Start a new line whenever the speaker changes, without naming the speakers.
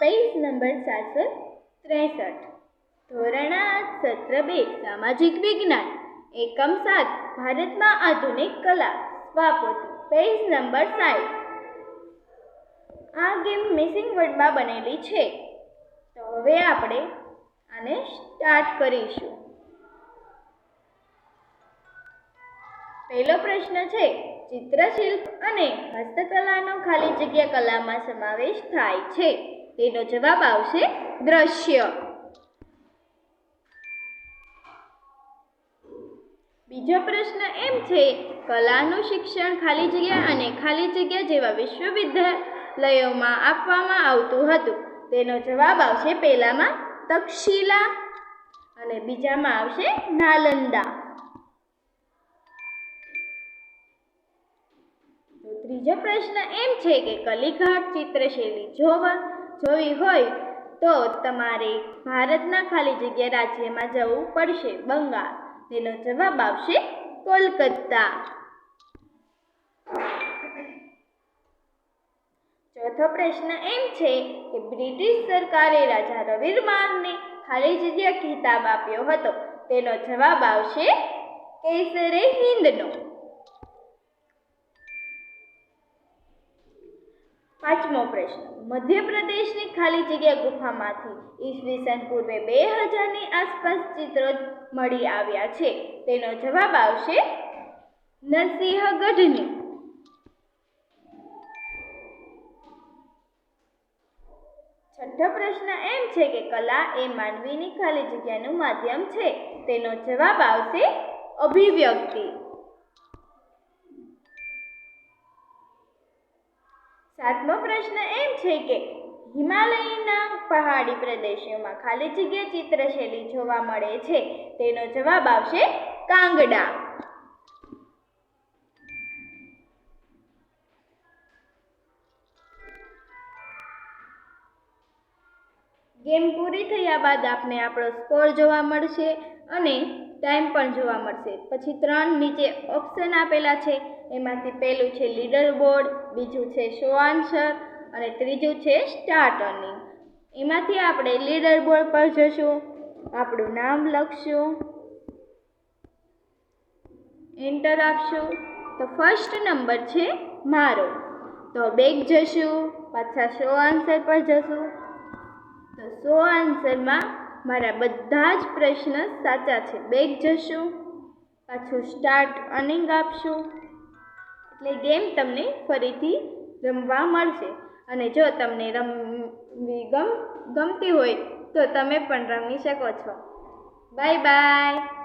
Page number સાતસો ત્રેસઠ. ધોરણ આઠ સત્ર બે, સામાજિક વિજ્ઞાન. એકમ સાત, ભારતમાં આધુનિક કલા. સ્વાપોથી પેજ નંબર સાઠ આ ગેમ મિસિંગ વર્ડમાં બનેલી છે. તો હવે આપણે આને સ્ટાર્ટ કરીશું. પહેલો પ્રશ્ન છે ચિત્રશિલ્પ અને હસ્તકલાનો ખાલી જગ્યા કલામાં સમાવેશ થાય છે. તેનો જવાબ આવશે દ્રશ્ય. બીજો પ્રશ્ન એમ છે, કલાનું શિક્ષણ ખાલી જગ્યા અને ખાલી જગ્યા જેવા વિશ્વવિદ્યાલયોમાં આપવામાં આવતું હતું. તેનો જવાબ આવશે પહેલામાં તક્ષશિલા અને બીજામાં આવશે નાલંદા. ત્રીજો પ્રશ્ન એમ છે કે કલીઘાટ ચિત્રશૈલી જોવા જોવી હોય તો તમારે ભારતના ખાલી જગ્યા રાજ્યમાં જવું પડશે. બંગાળ. તેનો જવાબ આવશે કોલકાતા ચોથો પ્રશ્ન એમ છે કે બ્રિટિશ સરકારે રાજા રવિરમાનને ખાલી જગ્યા ખિતાબ આપ્યો હતો. તેનો જવાબ આવશે કેસરે હિન્દનો પાંચમો પ્રશ્ન. મધ્યપ્રદેશની ખાલી જગ્યા ગુફામાંથી ઈસવીસન પૂર્વે બે હજારની આસપાસ ચિત્રો મળી આવ્યા છે. તેનો જવાબ આવશે નરસિંહગઢની. છઠ્ઠો પ્રશ્ન એમ છે કે કલા એ માનવીની ખાલી જગ્યાનું માધ્યમ છે. તેનો જવાબ આવશે અભિવ્યક્તિ. સાતમો પ્રશ્ન એમ છે કે હિમાલયના પહાડી પ્રદેશોમાં ખાલી જગ્યા ચિત્રશૈલી જોવા મળે છે. તેનો જવાબ આવશે કાંગડા. ગેમ પૂરી થયા બાદ આપને આપણો સ્કોર જોવા મળશે અને ટાઈમ પણ જોવા મળશે. પછી ત્રણ નીચે ઓપ્શન આપેલા છે. એમાંથી પહેલું છે લીડર બોર્ડ બીજું છે શો આન્સર અને ત્રીજું છે સ્ટાર્ટ અર્નિંગ. એમાંથી આપણે લીડર બોર્ડ પર જશું. આપણું નામ લખશું. એન્ટર આપશું. તો ફર્સ્ટ નંબર છે મારો. તો બેગ જશું. પાછા શો આન્સર પર જશું. તો સો આન્સરમાં મારા બધા જ પ્રશ્ન સાચા છે. બેગ જશું, પાછું સ્ટાર્ટ અર્નિંગ આપશું. એટલે ગેમ તમને ફરીથી રમવા મળશે. અને જો તમને રમવી ગમ ગમતી હોય તો તમે પણ રમી શકો છો. Bye bye